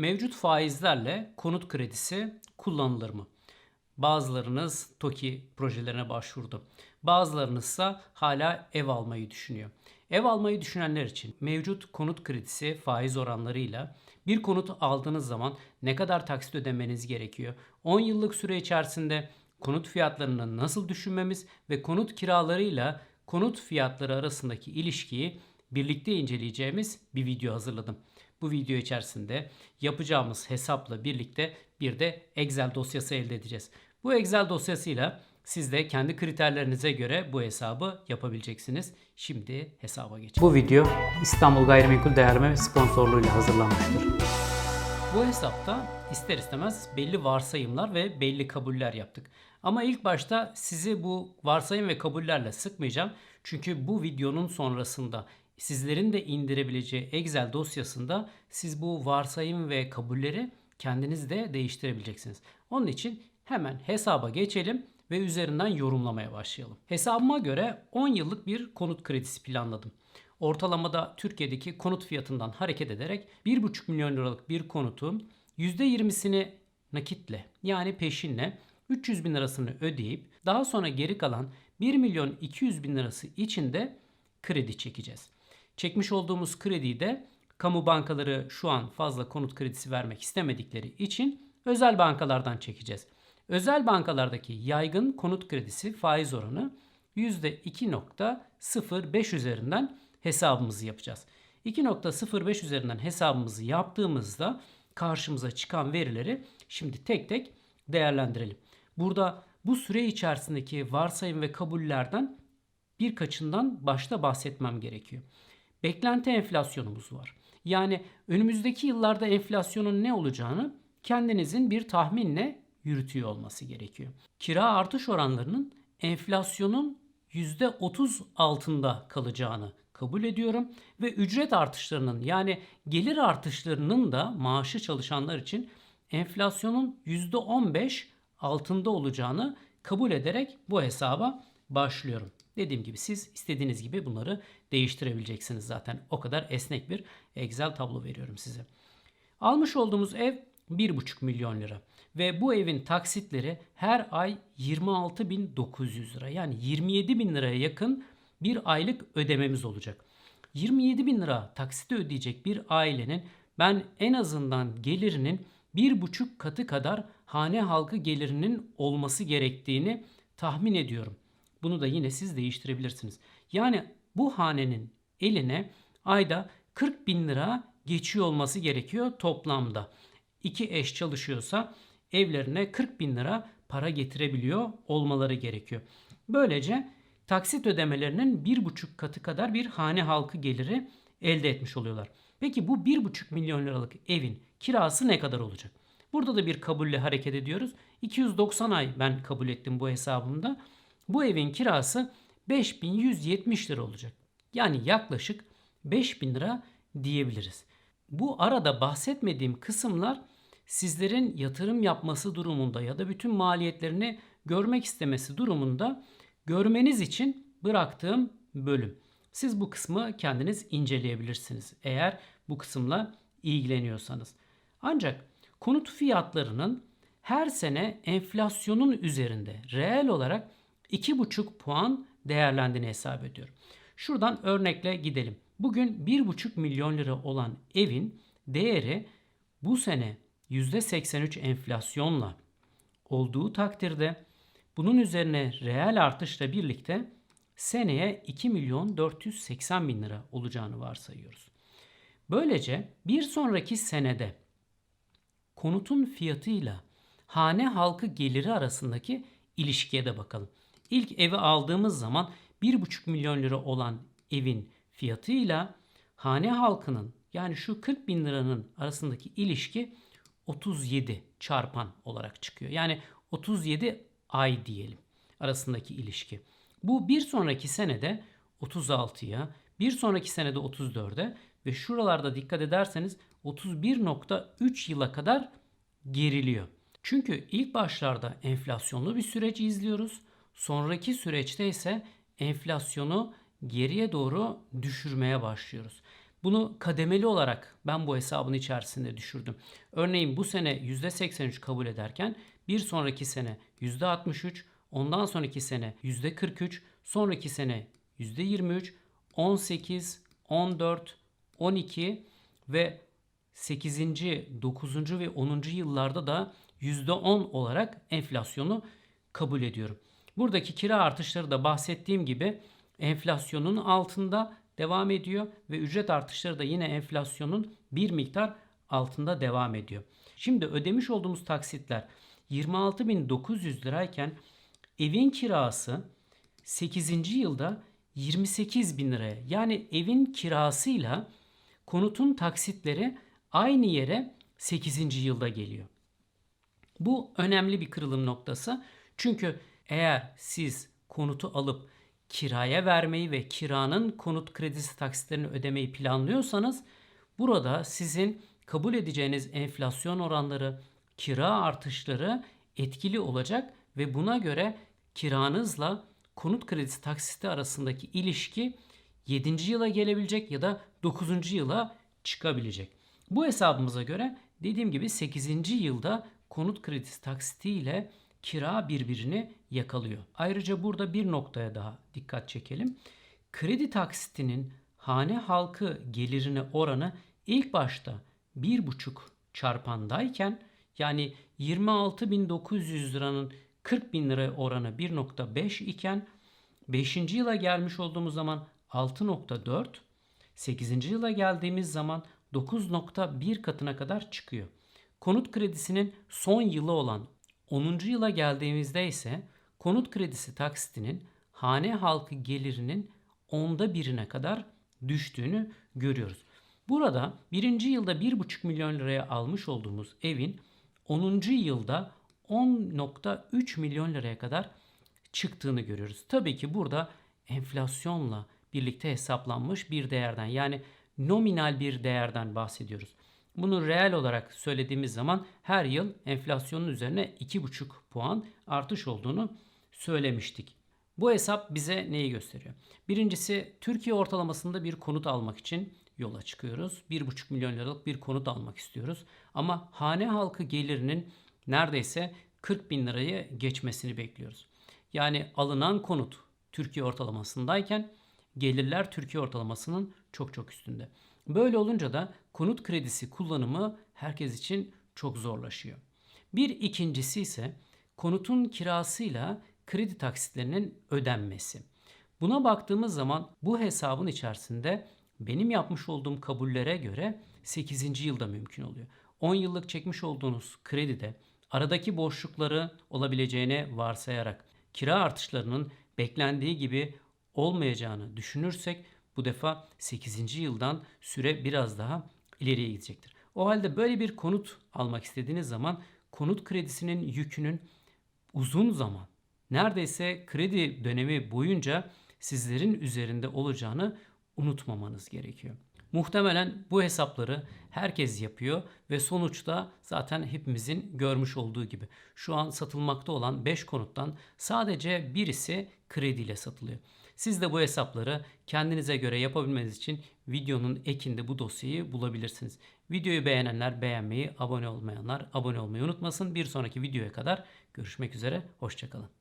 Mevcut faizlerle konut kredisi kullanılır mı? Bazılarınız TOKİ projelerine başvurdu. Bazılarınız ise hala ev almayı düşünüyor. Ev almayı düşünenler için mevcut konut kredisi faiz oranlarıyla bir konut aldığınız zaman ne kadar taksit ödemeniz gerekiyor? 10 yıllık süre içerisinde konut fiyatlarını nasıl düşünmemiz ve konut kiralarıyla konut fiyatları arasındaki ilişkiyi birlikte inceleyeceğimiz bir video hazırladım. Bu video içerisinde yapacağımız hesapla birlikte bir de Excel dosyası elde edeceğiz. Bu Excel dosyasıyla siz de kendi kriterlerinize göre bu hesabı yapabileceksiniz. Şimdi hesaba geçelim. Bu video İstanbul Gayrimenkul Değerleme sponsorluğuyla hazırlanmıştır. Bu hesapta ister istemez belli varsayımlar ve belli kabuller yaptık. Ama ilk başta sizi bu varsayım ve kabullerle sıkmayacağım. Çünkü bu videonun sonrasında sizlerin de indirebileceği Excel dosyasında siz bu varsayım ve kabulleri kendiniz de değiştirebileceksiniz. Onun için hemen hesaba geçelim ve üzerinden yorumlamaya başlayalım. Hesabıma göre 10 yıllık bir konut kredisi planladım. Ortalamada Türkiye'deki konut fiyatından hareket ederek 1,5 milyon liralık bir konutun %20'sini nakitle yani peşinle 300 bin lirasını ödeyip daha sonra geri kalan 1 milyon 200 bin lirası için de kredi çekeceğiz. Çekmiş olduğumuz krediyi de kamu bankaları şu an fazla konut kredisi vermek istemedikleri için özel bankalardan çekeceğiz. Özel bankalardaki yaygın konut kredisi faiz oranı %2.05 üzerinden hesabımızı yapacağız. 2.05 üzerinden hesabımızı yaptığımızda karşımıza çıkan verileri şimdi tek tek değerlendirelim. Burada bu süre içerisindeki varsayım ve kabullerden birkaçından başta bahsetmem gerekiyor. Beklenti enflasyonumuz var. Yani önümüzdeki yıllarda enflasyonun ne olacağını kendinizin bir tahminle yürütüyor olması gerekiyor. Kira artış oranlarının enflasyonun %30 altında kalacağını kabul ediyorum ve ücret artışlarının yani gelir artışlarının da maaşı çalışanlar için enflasyonun %15 altında olacağını kabul ederek bu hesaba başlıyorum. Dediğim gibi siz istediğiniz gibi bunları değiştirebileceksiniz zaten. O kadar esnek bir Excel tablo veriyorum size. Almış olduğumuz ev 1,5 milyon lira. Ve bu evin taksitleri her ay 26.900 lira. Yani 27 bin liraya yakın bir aylık ödememiz olacak. 27 bin lira taksiti ödeyecek bir ailenin ben en azından gelirinin bir buçuk katı kadar hane halkı gelirinin olması gerektiğini tahmin ediyorum. Bunu da yine siz değiştirebilirsiniz. Yani bu hanenin eline ayda 40 bin lira geçiyor olması gerekiyor toplamda. İki eş çalışıyorsa evlerine 40 bin lira para getirebiliyor olmaları gerekiyor. Böylece taksit ödemelerinin bir buçuk katı kadar bir hane halkı geliri elde etmiş oluyorlar. Peki bu bir buçuk milyon liralık evin kirası ne kadar olacak? Burada da bir kabulle hareket ediyoruz. 290 ay ben kabul ettim bu hesabımda. Bu evin kirası 5170 lira olacak. Yani yaklaşık 5000 lira diyebiliriz. Bu arada bahsetmediğim kısımlar sizlerin yatırım yapması durumunda ya da bütün maliyetlerini görmek istemesi durumunda görmeniz için bıraktığım bölüm. Siz bu kısmı kendiniz inceleyebilirsiniz eğer bu kısımla ilgileniyorsanız. Ancak konut fiyatlarının her sene enflasyonun üzerinde reel olarak 2,5 puan değerlendiğini hesap ediyorum. Şuradan örnekle gidelim. Bugün 1,5 milyon lira olan evin değeri bu sene %83 enflasyonla olduğu takdirde bunun üzerine reel artışla birlikte seneye 2 milyon 480 bin lira olacağını varsayıyoruz. Böylece bir sonraki senede konutun fiyatıyla hane halkı geliri arasındaki ilişkiye de bakalım. İlk evi aldığımız zaman 1,5 milyon lira olan evin fiyatıyla hane halkının yani şu 40 bin liranın arasındaki ilişki 37 çarpan olarak çıkıyor. Yani 37 ay diyelim arasındaki ilişki. Bu bir sonraki senede 36'ya, bir sonraki senede 34'e ve şuralarda dikkat ederseniz 31.3 yıla kadar geriliyor. Çünkü ilk başlarda enflasyonlu bir süreç izliyoruz. Sonraki süreçte ise enflasyonu geriye doğru düşürmeye başlıyoruz. Bunu kademeli olarak ben bu hesabın içerisinde düşürdüm. Örneğin bu sene %83 kabul ederken bir sonraki sene %63, ondan sonraki sene %43, sonraki sene %23, 18, 14, 12 ve 8. 9. ve 10. yıllarda da %10 olarak enflasyonu kabul ediyorum. Buradaki kira artışları da bahsettiğim gibi enflasyonun altında devam ediyor ve ücret artışları da yine enflasyonun bir miktar altında devam ediyor. Şimdi ödemiş olduğumuz taksitler 26.900 lirayken evin kirası 8. yılda 28 bin liraya yani evin kirasıyla konutun taksitleri aynı yere 8. yılda geliyor. Bu önemli bir kırılım noktası. Çünkü eğer siz konutu alıp kiraya vermeyi ve kiranın konut kredisi taksitlerini ödemeyi planlıyorsanız burada sizin kabul edeceğiniz enflasyon oranları, kira artışları etkili olacak ve buna göre kiranızla konut kredisi taksiti arasındaki ilişki 7. yıla gelebilecek ya da 9. yıla çıkabilecek. Bu hesabımıza göre dediğim gibi 8. yılda konut kredisi taksiti ile kira birbirini yakalıyor. Ayrıca burada bir noktaya daha dikkat çekelim. Kredi taksitinin hane halkı gelirine oranı ilk başta 1,5 çarpandayken yani 26.900 liranın 40 bin lira oranı 1.5 iken 5. yıla gelmiş olduğumuz zaman 6.4 8. yıla geldiğimiz zaman 9.1 katına kadar çıkıyor. Konut kredisinin son yılı olan 10. yıla geldiğimizde ise konut kredisi taksitinin hane halkı gelirinin onda birine kadar düştüğünü görüyoruz. Burada birinci yılda 1,5 milyon liraya almış olduğumuz evin 10. yılda 10.3 milyon liraya kadar çıktığını görüyoruz. Tabii ki burada enflasyonla birlikte hesaplanmış bir değerden yani nominal bir değerden bahsediyoruz. Bunu reel olarak söylediğimiz zaman her yıl enflasyonun üzerine 2,5 puan artış olduğunu söylemiştik. Bu hesap bize neyi gösteriyor? Birincisi Türkiye ortalamasında bir konut almak için yola çıkıyoruz. 1,5 milyon liralık bir konut almak istiyoruz. Ama hane halkı gelirinin neredeyse 40 bin lirayı geçmesini bekliyoruz. Yani alınan konut Türkiye ortalamasındayken gelirler Türkiye ortalamasının çok çok üstünde. Böyle olunca da konut kredisi kullanımı herkes için çok zorlaşıyor. Bir ikincisi ise konutun kirasıyla kredi taksitlerinin ödenmesi. Buna baktığımız zaman bu hesabın içerisinde benim yapmış olduğum kabullere göre 8. yılda mümkün oluyor. 10 yıllık çekmiş olduğunuz kredide aradaki boşlukları olabileceğine varsayarak kira artışlarının beklendiği gibi olmayacağını düşünürsek bu defa 8. yıldan süre biraz daha ileriye gidecektir. O halde böyle bir konut almak istediğiniz zaman konut kredisinin yükünün uzun zaman neredeyse kredi dönemi boyunca sizlerin üzerinde olacağını unutmamanız gerekiyor. Muhtemelen bu hesapları herkes yapıyor ve sonuçta zaten hepimizin görmüş olduğu gibi şu an satılmakta olan 5 konuttan sadece birisi krediyle satılıyor. Siz de bu hesapları kendinize göre yapabilmeniz için videonun ekinde bu dosyayı bulabilirsiniz. Videoyu beğenenler beğenmeyi, abone olmayanlar abone olmayı unutmasın. Bir sonraki videoya kadar görüşmek üzere, hoşçakalın.